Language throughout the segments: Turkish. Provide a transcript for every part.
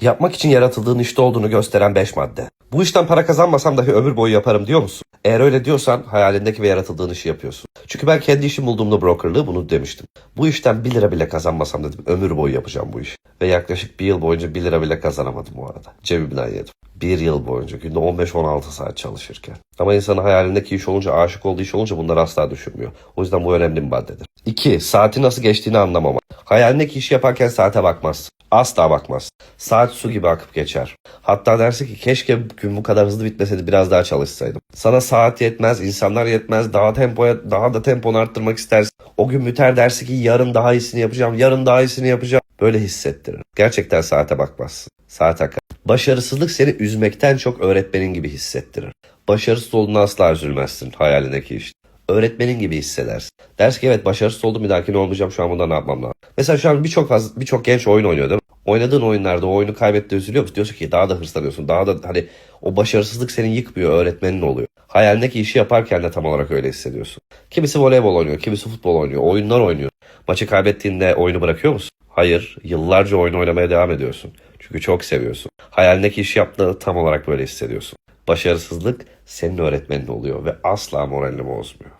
Yapmak için yaratıldığın işte olduğunu gösteren 5 madde. Bu işten para kazanmasam dahi ömür boyu yaparım diyor musun? Eğer öyle diyorsan hayalindeki ve yaratıldığın işi yapıyorsun. Çünkü ben kendi işim bulduğumda brokerlığı bunu demiştim. Bu işten 1 lira bile kazanmasam dedim ömür boyu yapacağım bu işi. Ve yaklaşık bir yıl boyunca 1 lira bile kazanamadım bu arada. Cebimden yedim. Bir yıl boyunca günde 15-16 saat çalışırken. Ama insanın hayalindeki iş olunca, aşık olduğu iş olunca bunları asla düşünmüyor. O yüzden bu önemli bir maddedir. 2. Saati nasıl geçtiğini anlamama. Hayalindeki işi yaparken saate bakmazsın. Asla bakmaz. Saat su gibi akıp geçer. Hatta dersin ki keşke gün bu kadar hızlı bitmeseydi biraz daha çalışsaydım. Sana saat yetmez, insanlar yetmez, daha tempoya, daha da temponu arttırmak istersin. O gün müter dersi ki yarın daha iyisini yapacağım, yarın daha iyisini yapacağım. Böyle hissettirir. Gerçekten saate bakmazsın. Saat akar. Başarısızlık seni üzmekten çok öğretmenin gibi hissettirir. Başarısız olduğuna asla üzülmezsin hayalindeki işte. Öğretmenin gibi hissedersin. Dersin ki evet başarısız oldum bir dahakine olmayacağım şu an bunda ne yapmam lazım. Mesela şu an birçok fazla- birçok genç oyun oynuyor değil mi? Oynadığın oyunlarda o oyunu kaybetti üzülüyor musun? Diyorsun ki daha da hırslanıyorsun. Daha da hani o başarısızlık seni yıkmıyor öğretmenin oluyor. Hayalindeki işi yaparken de tam olarak öyle hissediyorsun. Kimisi voleybol oynuyor, kimisi futbol oynuyor, oyunlar oynuyor. Maçı kaybettiğinde oyunu bırakıyor musun? Hayır, yıllarca oyun oynamaya devam ediyorsun. Çünkü çok seviyorsun. Hayalindeki işi yaptığını tam olarak böyle hissediyorsun. Başarısızlık senin öğretmenin oluyor ve asla moralini bozmuyor.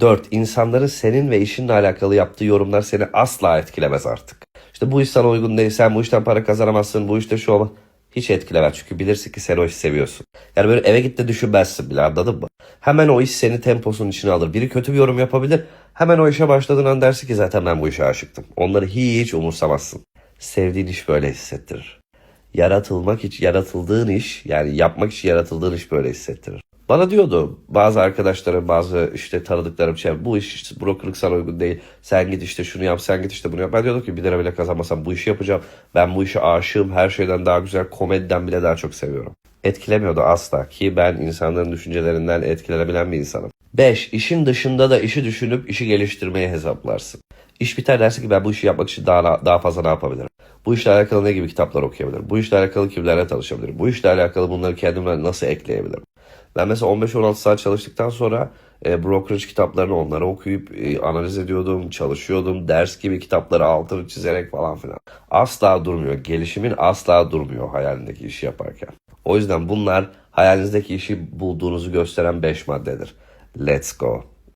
4. İnsanların senin ve işinle alakalı yaptığı yorumlar seni asla etkilemez artık. İşte bu iş sana uygun değil, sen bu işten para kazanamazsın, bu işte şu olma. Hiç etkilemez çünkü bilirsin ki sen o işi seviyorsun. Yani böyle eve git de düşünmezsin bile anladın mı? Hemen o iş seni temposunun içine alır. Biri kötü bir yorum yapabilir. Hemen o işe başladığın an dersin ki zaten ben bu işe aşıktım. Onları hiç umursamazsın. Sevdiğin iş böyle hissettirir. Yaratılmak için yaratıldığın iş yani yapmak için yaratıldığın iş böyle hissettirir. Bana diyordu bazı arkadaşlarım bazı işte tanıdıklarım şey bu iş işte brokerlık sana uygun değil. Sen git işte şunu yap sen git işte bunu yap. Ben diyordum ki bir lira bile kazanmasam bu işi yapacağım. Ben bu işe aşığım her şeyden daha güzel komediden bile daha çok seviyorum. Etkilemiyordu asla ki ben insanların düşüncelerinden etkilenebilen bir insanım. 5. İşin dışında da işi düşünüp işi geliştirmeyi hesaplarsın. İş biter dersin ki ben bu işi yapmak için daha, daha fazla ne yapabilirim? Bu işle alakalı ne gibi kitaplar okuyabilirim? Bu işle alakalı kimlerle tanışabilirim? Bu işle alakalı bunları kendime nasıl ekleyebilirim? Ben mesela 15-16 saat çalıştıktan sonra e, brokerage kitaplarını onları okuyup e, analiz ediyordum, çalışıyordum. Ders gibi kitapları altını çizerek falan filan. Asla durmuyor. Gelişimin asla durmuyor hayalindeki işi yaparken. O yüzden bunlar hayalinizdeki işi bulduğunuzu gösteren 5 maddedir. Let's go.